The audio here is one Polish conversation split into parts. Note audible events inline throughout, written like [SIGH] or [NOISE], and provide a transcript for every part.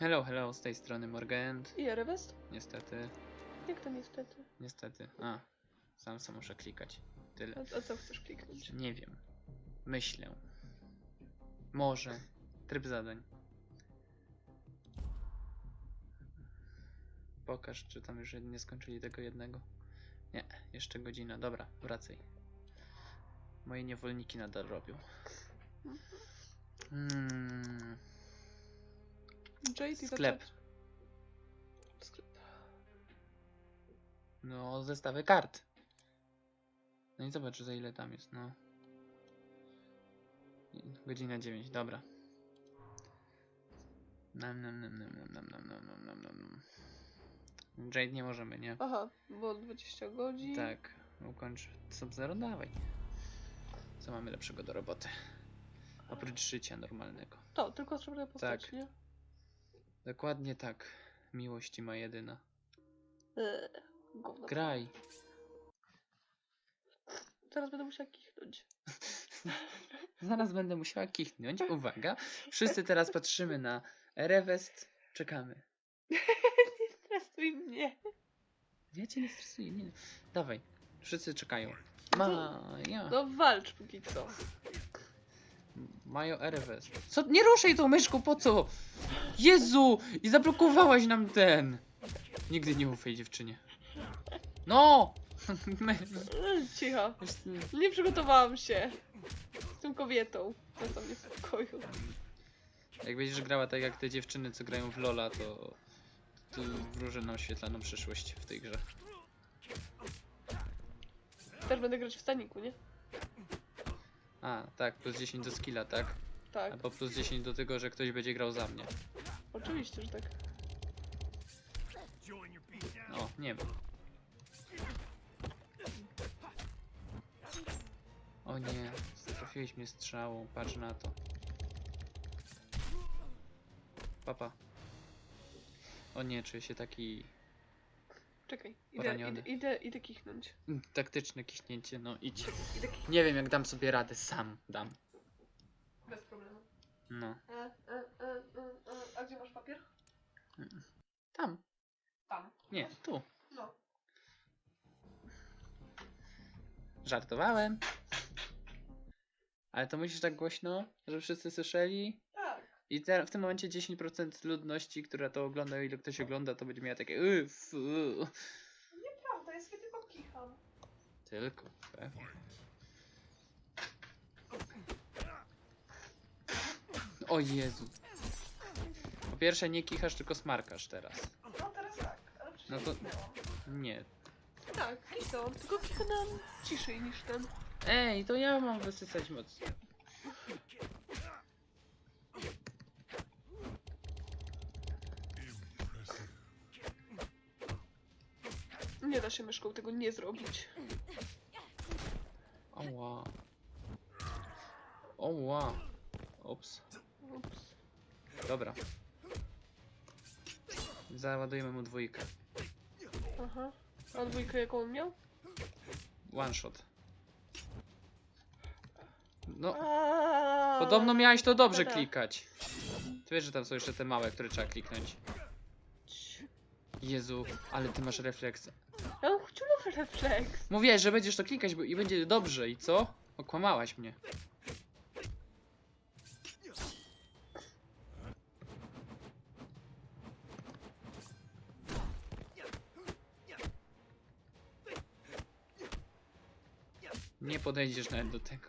Hello, hello, z tej strony Morgend. I Rewest? Niestety, Jak to niestety? niestety. A, sam sam muszę klikać. Tyle. A, a co chcesz kliknąć? Nie wiem. Myślę. Może. Tryb zadań. Pokaż, czy tam już nie skończyli tego jednego. Nie, jeszcze godzina. Dobra, wracaj. Moje niewolniki nadal robią. Hmm, Jade i Sklep. zacząć? Sklep. no, zestawy kart. No i zobacz, za ile tam jest, no. Godzina 9, dobra. Nam, nam, nam, nam, nam, nam, nam, nam, nam, nam. Jade nie możemy, nie? Aha, bo 20 godzin. Tak, ukończ Sub-Zero, dawaj. Co mamy lepszego do roboty? Oprócz życia normalnego. To, tylko trzeba postać, Tak. nie? Dokładnie tak. Miłości ma jedyna. Eee, gówno. Graj. Teraz będę musiała kichnąć. [LAUGHS] Zaraz będę musiała kichnąć. Uwaga. Wszyscy teraz patrzymy na Rewest. Czekamy. [LAUGHS] nie stresuj mnie. Ja cię nie stresuję. Nie. Dawaj. Wszyscy czekają. Maja. No walcz póki co. Majo Rewest. Co? Nie ruszaj tą myszką, po co? Jezu! I zablokowałaś nam ten. Nigdy nie ufaj dziewczynie. No! [LAUGHS] Cicho. Nie przygotowałam się. Jestem kobietą. To jest w pokoju. Jak będziesz grała tak jak te dziewczyny, co grają w Lola, to, to wróży nam świetlaną przyszłość w tej grze. Też będę grać w staniku, nie? A, tak, plus 10 do skilla, tak? Tak. Albo plus 10 do tego, że ktoś będzie grał za mnie. Oczywiście, że tak. O, nie wiem. O nie, trafiłeś mnie strzałą, patrz na to. Papa. O nie, czuję się taki Czekaj. Idę, idę, idę, idę kichnąć. mm, taktyczne kiśnięcie, no idź. Idę kichnąć. Nie wiem jak dam sobie radę, sam dam. Bez problemu. No, E, e, e, e, e. A gdzie masz papier? tam. Tam. Nie, tu. No. Żartowałem. Ale to musisz tak głośno, żeby wszyscy słyszeli. I te, w tym momencie 10% ludności, która to ogląda, ile ktoś ogląda, to będzie miała takie uff, uff. Prawda, jest kiedy tylko kicham. Tylko, pewnie. O Jezu. Po pierwsze nie kichasz, tylko smarkasz teraz. No teraz tak, ale No to- Nie. Tak, kichnąłem, tylko kichnąłem ciszej niż ten. Ej, to ja mam wysycać moc. Nie da się myszką tego nie zrobić. Oła. Oła. Ups. Ups. Dobra. Załadujemy mu dwójkę. Aha. A dwójkę jaką on miał? One shot. No, Aaaa. podobno miałeś to dobrze klikać. Ty wiesz, że tam są jeszcze te małe, które trzeba kliknąć. Jezu, ale ty masz refleks. Ja mam refleks. Mówiłeś, że będziesz to klikać i będzie dobrze. I co? Okłamałaś mnie. Nie podejdziesz nawet do tego.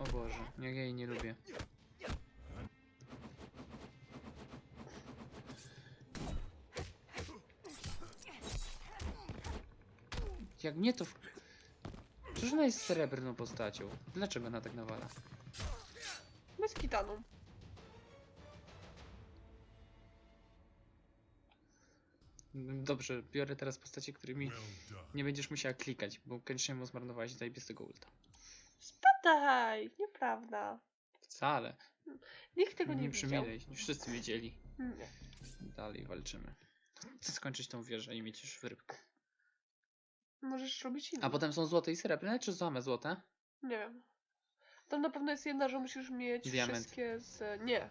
O Boże, jej nie lubię. Jak mnie to... W... Przecież ona jest srebrną postacią. Dlaczego ona tak nawala? Bez kitanu. Dobrze, biorę teraz postacie, którymi nie będziesz musiała klikać, bo koniecznie mu zmarnowałaś zajebistego ulta. Spadaj! Nieprawda. Wcale. Nikt tego nie, Nie widział. wszyscy wiedzieli. Nie. Dalej walczymy. Chcę skończyć tą wieżę i mieć już wyrybkę. Możesz robić inne. A potem są złote i srebrne, czy same złote? Nie wiem. Tam na pewno jest jedna, że musisz mieć Diament. wszystkie z... Nie.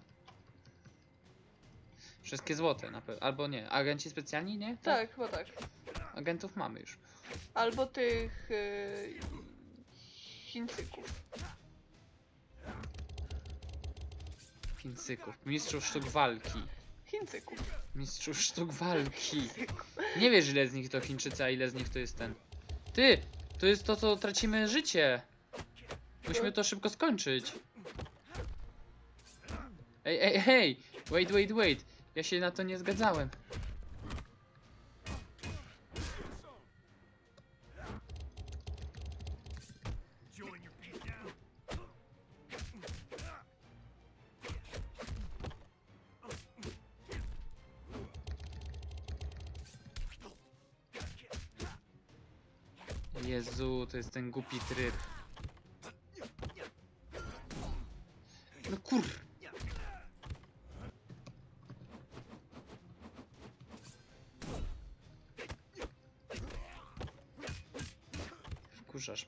Wszystkie złote na pewno. Albo nie. Agenci specjalni, nie? Tak, chyba tak. Agentów mamy już. Albo tych... Yy, Chińczyków. Chińczyków. Mistrzów sztuk walki. Chińczyków. Sztuk walki. Nie wiesz ile z nich to Chińczycy, a ile z nich to jest ten. Ty! To jest to, co tracimy życie. Musimy to szybko skończyć. Ej, ej, hej! Wait, wait, wait. Ja się na to nie zgadzałem. Ten głupi tryb. No kur... Wkurzasz.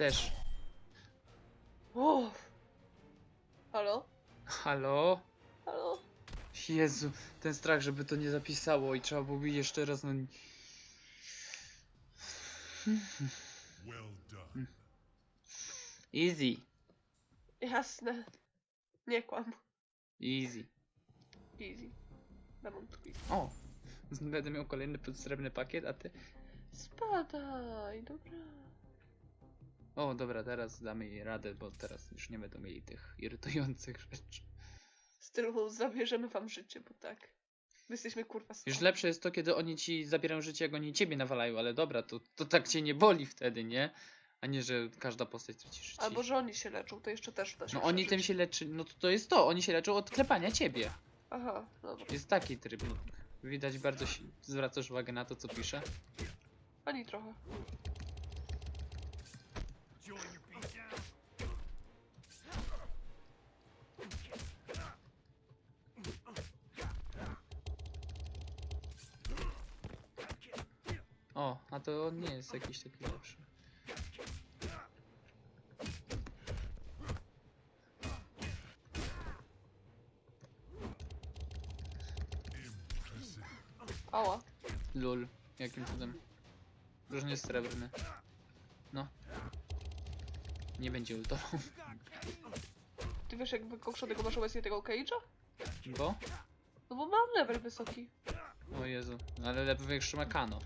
Też. O! Halo? Halo? Halo? Jezu, ten strach, żeby to nie zapisało i trzeba byłoby jeszcze raz, no... Well done. Easy. Jasne. Nie kłam. Easy. Easy. Demon Twist. O! Będę miał kolejny podsrebrny pakiet, a ty... Spadaj, dobra. O, dobra, teraz damy jej radę, bo teraz już nie będą mieli tych irytujących [LAUGHS] rzeczy. W stylu zabierzemy wam życie, bo tak. My jesteśmy kurwa słabi. Już lepsze jest to, kiedy oni ci zabierają życie, jak oni ciebie nawalają, ale dobra, to, to tak cię nie boli wtedy, nie? A nie, że każda postać traci życie. Albo że oni się leczą, to jeszcze też da się No oni przeżyć. tym się leczy, no to, to jest to, oni się leczą od klepania ciebie. Aha, dobra. Jest taki tryb, no. Widać bardzo zwracasz uwagę na to, co pisze. Ani trochę. O, a to on nie jest jakiś taki lepszy. Ała. Lul, jakim cudem. Różnie srebrny. No. Nie będzie ultował. Ty wiesz jak wykokszonego masz obecnie tego Cage'a? Bo? No bo mam level wysoki. O Jezu, ale lepiej ma Kano.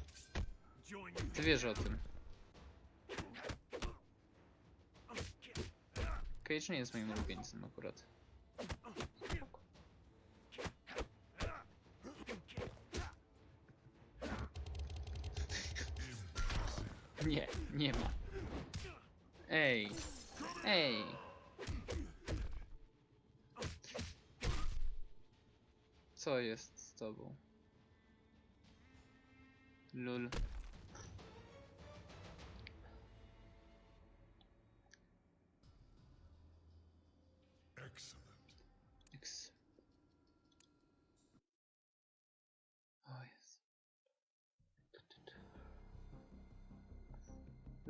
Ty wiesz o tym. Cage nie jest moim ulubieńcem akurat. [LAUGHS] Nie, nie ma. Ej. Ej. Co jest z tobą? Lul.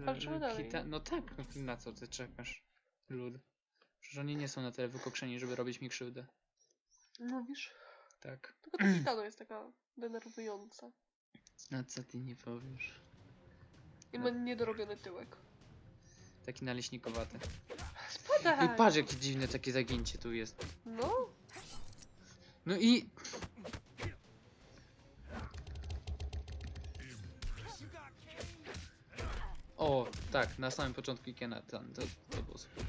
Walczymy dalej, Kita... No tak, no na co ty czekasz? Lud. Przecież oni nie są na tyle wykokszeni, żeby robić mi krzywdę. Mówisz? Tak. Tylko ta kitana jest taka denerwująca. No co ty nie powiesz? I ma niedorobiony tyłek. Taki naleśnikowaty. Spadaj! I patrz jakie dziwne takie zagięcie tu jest. No, No i... O, tak, na samym początku Ikena, to, to było super.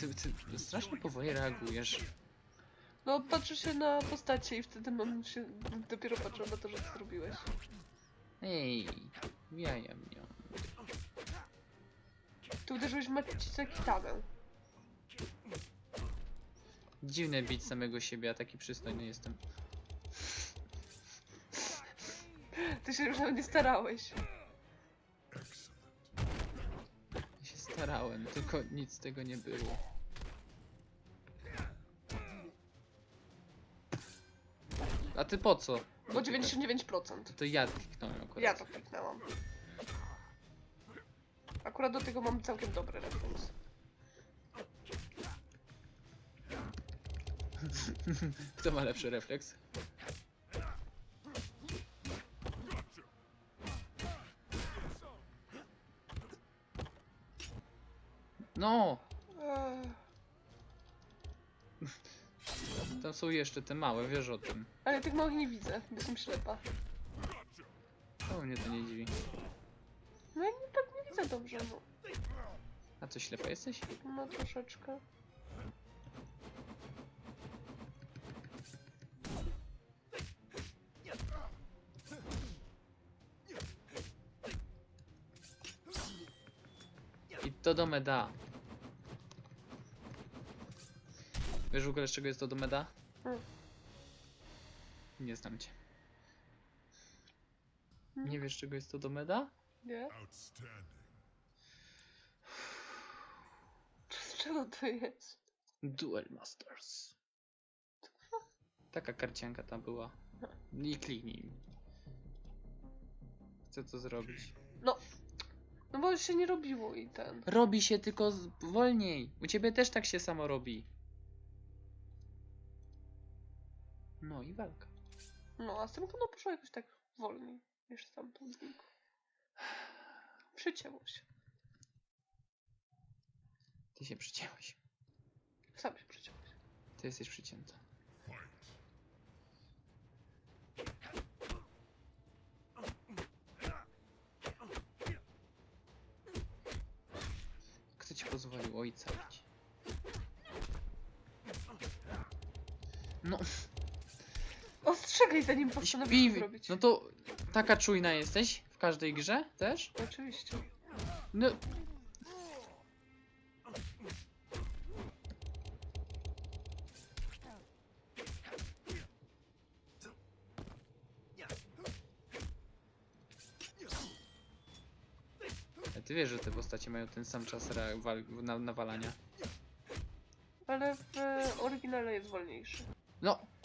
Ty, ty strasznie powoli reagujesz. no patrzy się na postacie i wtedy mam się dopiero patrzę na to, że to zrobiłeś. Ej, jaja mnie. Ty uderzyłeś w macicę kitanę. Dziwne bić samego siebie, a taki przystojny jestem. Ty się już nawet nie starałeś. Ja się starałem, tylko nic z tego nie było. A ty po co? Bo 99%. To ja kliknąłem akurat. Ja to kliknęłam. Akurat do tego mam całkiem dobry refleks. [LAUGHS] Kto ma lepszy refleks? No! Tam są jeszcze te małe, wiesz o tym. Ale tych małych nie widzę, bo jestem ślepa. O, mnie to nie dziwi. No ja nie, tak nie widzę dobrze, no. A co, ślepa jesteś? No troszeczkę. I to do meda. Wiesz w ogóle z czego jest to do meda? Mm. Nie znam cię. Mm. Nie wiesz czego jest to do meda? Nie? Z [LAUGHS] czego to jest? Duel Masters. Taka karcianka tam była. I kliknij. Chcę to zrobić. No. No bo już się nie robiło i ten. Robi się tylko z... wolniej. U ciebie też tak się samo robi. No i walka. No, a z tym no poszło jakoś tak wolniej niż tamtą dwójką. Przycięło się. Ty się przycięłeś. Sam się przyciąłeś. Ty jesteś przycięta. Kto ci pozwolił ojca bić? No, Ostrzegaj zanim postanowisz śpi. to. No to taka czujna jesteś w każdej grze też? Oczywiście. No. A ty wiesz, że te postacie mają ten sam czas nawalania. Ale w oryginale jest wolniejszy. No.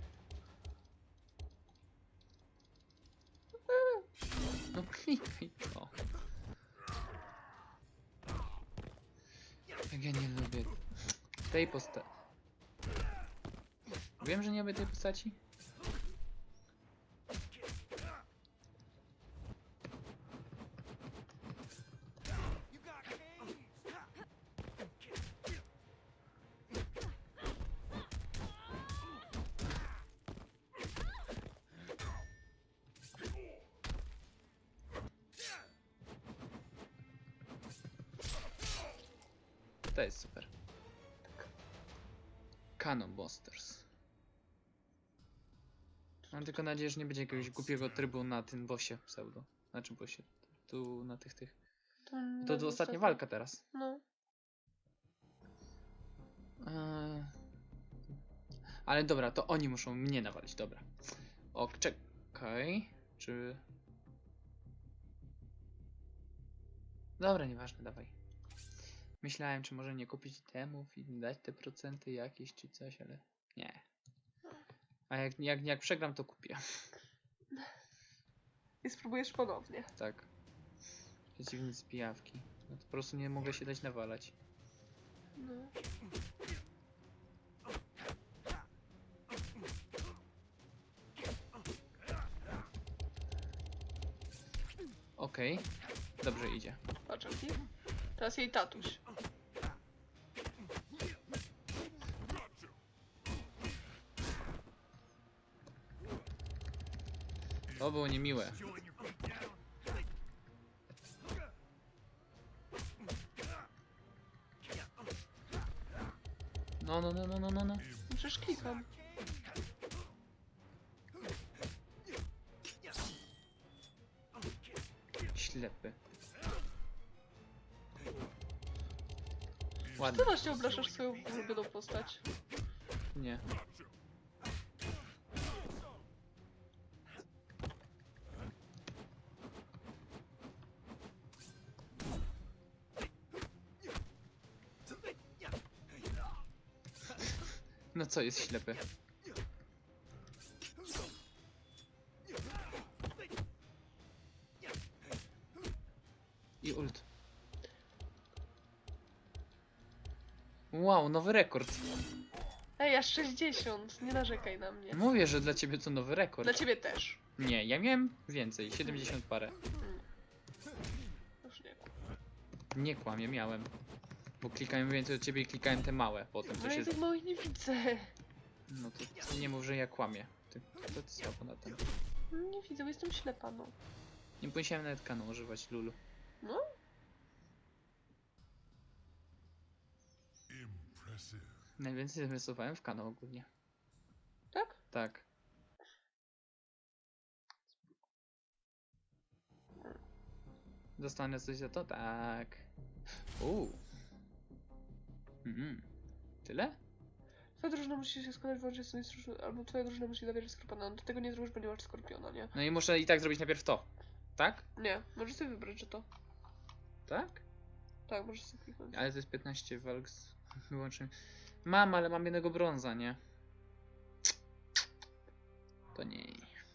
No klikaj to. Jak ja nie lubię tej postaci. Wiem, że nie lubię tej postaci. Canon Busters. Mam tylko nadzieję, że nie będzie jakiegoś głupiego trybu na tym bossie pseudo. Znaczy bossie. Tu na tych tych. To, To, to ostatnia walka teraz. No. Eee... Ale dobra, to oni muszą mnie nawalić, dobra. O, czekaj. Czy... Dobra, nieważne, dawaj. Myślałem, czy może nie kupić temów i dać te procenty jakieś, czy coś, ale nie. A jak, jak, jak przegram, to kupię. I spróbujesz ponownie. Tak. Przeciwnik z pijawki. No to po prostu nie mogę się dać nawalać. No. Okej. Dobrze idzie. Patrz jaki. Teraz jej tatuś. To było niemiłe. No, no, no, no, no, no, no. Przecież klikam. Ślepy. Ty Ładnie. właśnie obrażasz swoją ulubioną postać. Nie. No co jest ślepy? Wow, nowy rekord. Ej, aż 60, nie narzekaj na mnie. Mówię, że dla ciebie to nowy rekord. Dla ciebie też. Nie, ja miałem więcej, 70 parę. Już nie. Nie kłamie, miałem. Bo klikałem więcej od ciebie i klikałem te małe. Potem to No się... ja tych małych nie widzę. No to ty nie mów, że ja kłamię. Ty, to ty słabo na tym. Nie widzę, bo jestem ślepa, no. Nie musiałem nawet kanu używać, Lulu. No? Najwięcej rysowałem w kanał ogólnie. Tak? Tak. Dostanę coś za to? Tak. Uuu. Mhm. Tyle? Twoja drużyna musi się składać wyłącznie z instru- albo twoja drużyna musi zawierać skorpiona. No, tego nie zrobisz, bo nie masz skorpiona, nie? No i muszę i tak zrobić najpierw to. Tak? Nie, możesz sobie wybrać, że to. Tak? Tak, możesz sobie kliknąć. Ale to jest 15 walk z wyłącznie. Mam, ale mam jednego brąza, nie? To nie.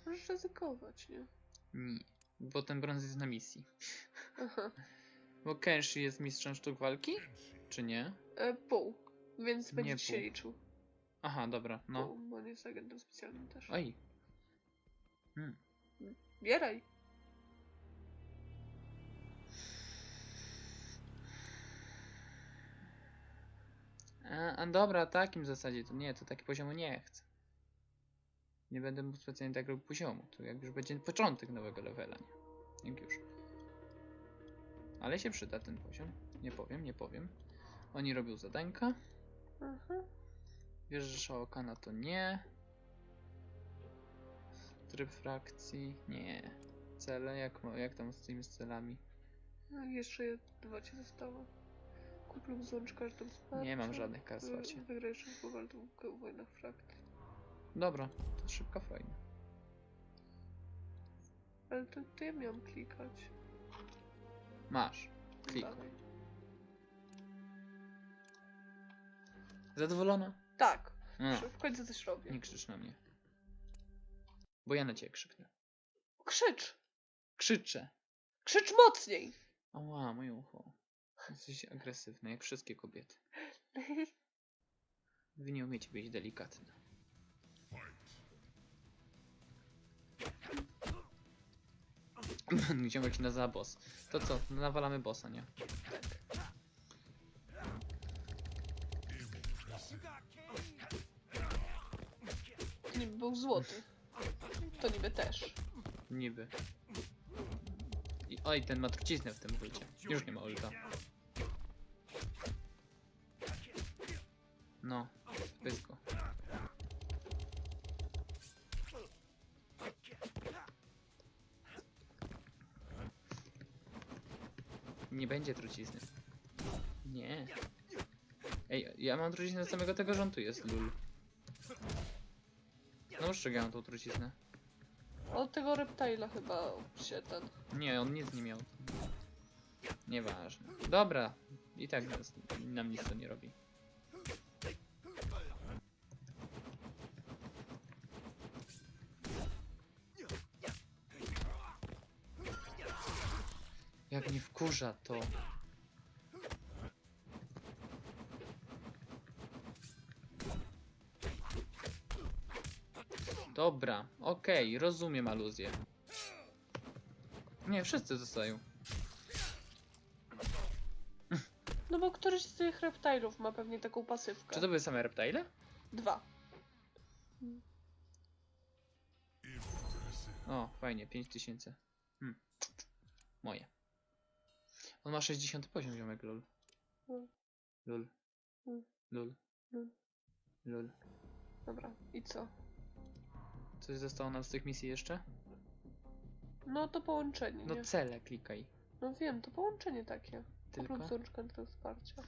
Możesz ryzykować, nie? Nie. Bo ten brąz jest na misji. Aha. Bo Kenshi jest mistrzem sztuk walki? Czy nie? E, pół. Więc będzie się liczył. Aha, dobra, no. Pół, bo on jest agentem specjalnym też. Oj. Hmm. Bieraj. A, dobra, takim zasadzie to nie, to taki poziomu nie chcę. Nie będę mógł specjalnie tak robić poziomu. To jak już będzie początek nowego levela, nie? Jak już. Ale się przyda ten poziom. Nie powiem, nie powiem. Oni robią zadanka. Aha. Wiesz, że Shaokana to nie. Tryb frakcji, nie. Cele, jak, jak tam z tymi celami? No jeszcze je- dwa ci zostało. Lub złącz każdą wsparcie. Nie mam żadnych kart wsparcia. Wygraj szybko walkę w wojnach frakcji. Dobra, to szybka fajna. Ale to, to ja miałam klikać. Masz. Klik. Dalej. Zadowolona? Tak, No, w końcu coś robię. nie krzycz na mnie. Bo ja na ciebie krzyknę. Krzycz! Krzyczę. Krzycz mocniej! Ała, moje ucho. Jesteś agresywna, jak wszystkie kobiety. Wy nie umiecie być delikatne. [LAUGHS] Się nazywa boss. To co? Nawalamy bossa, nie? To niby był złoty. To niby też. Niby. I, oj, ten ma truciznę w tym ulcie. Już nie ma ulta. No, pysko. Nie będzie trucizny. Nie. Ej, ja mam truciznę z samego tego rządu jest, lul. No mam tą truciznę. Od tego reptila chyba się ten. Nie, on nic nie miał. Nieważne. Dobra, i tak nas, nam nic to nie robi. Wkurza to. Dobra, okej, rozumiem aluzję. Nie, wszyscy zostają. No bo któryś z tych reptilów ma pewnie taką pasywkę. Czy to były same reptile? Dwa. O, fajnie, 5000. Hmm. Moje. On ma 60 poziom, ziomek, lol. Mm. Lol. Mm. Lol. Mm. Lol. Dobra, i co? Coś zostało nam z tych misji jeszcze? No to połączenie, No nie? cele klikaj. No wiem, to połączenie takie. Tylko? Złącz każdą wsparcia.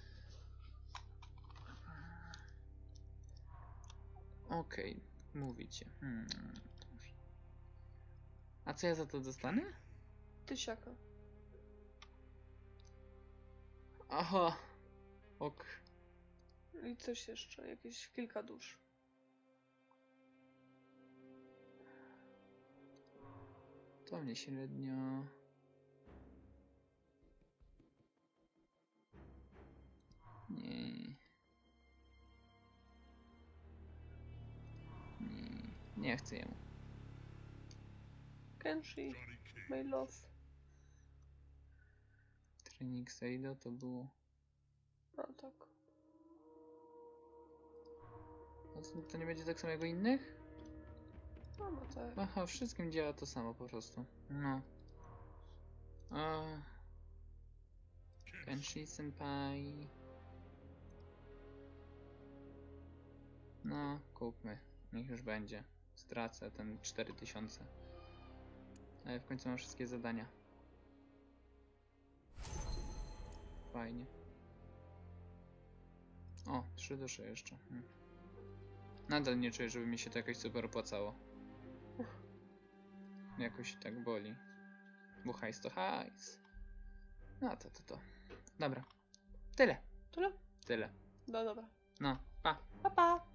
Okej, mówicie. Hmm. A co ja za to dostanę? Tysiaka. Aha. Ok. I coś jeszcze, jakieś kilka dusz. To mnie średnio. Nie. Nie, nie chcę jemu. Kenshi, my love. Trening Seido to było. A tak. A to, to nie będzie tak samo jak u innych? No, no tak. Aha, wszystkim działa to samo po prostu. No. A. Kenshi Senpai. No, kupmy. Niech już będzie. Stracę ten 4000. Ale w końcu mam wszystkie zadania. Fajnie. O, trzy dusze jeszcze. Hmm. Nadal nie czuję, żeby mi się to jakoś super opłacało. Jakoś tak boli. Bo hajs to hajs. No to to to. Dobra. Tyle. Tyle? Tyle. No dobra. No, pa. Pa, pa!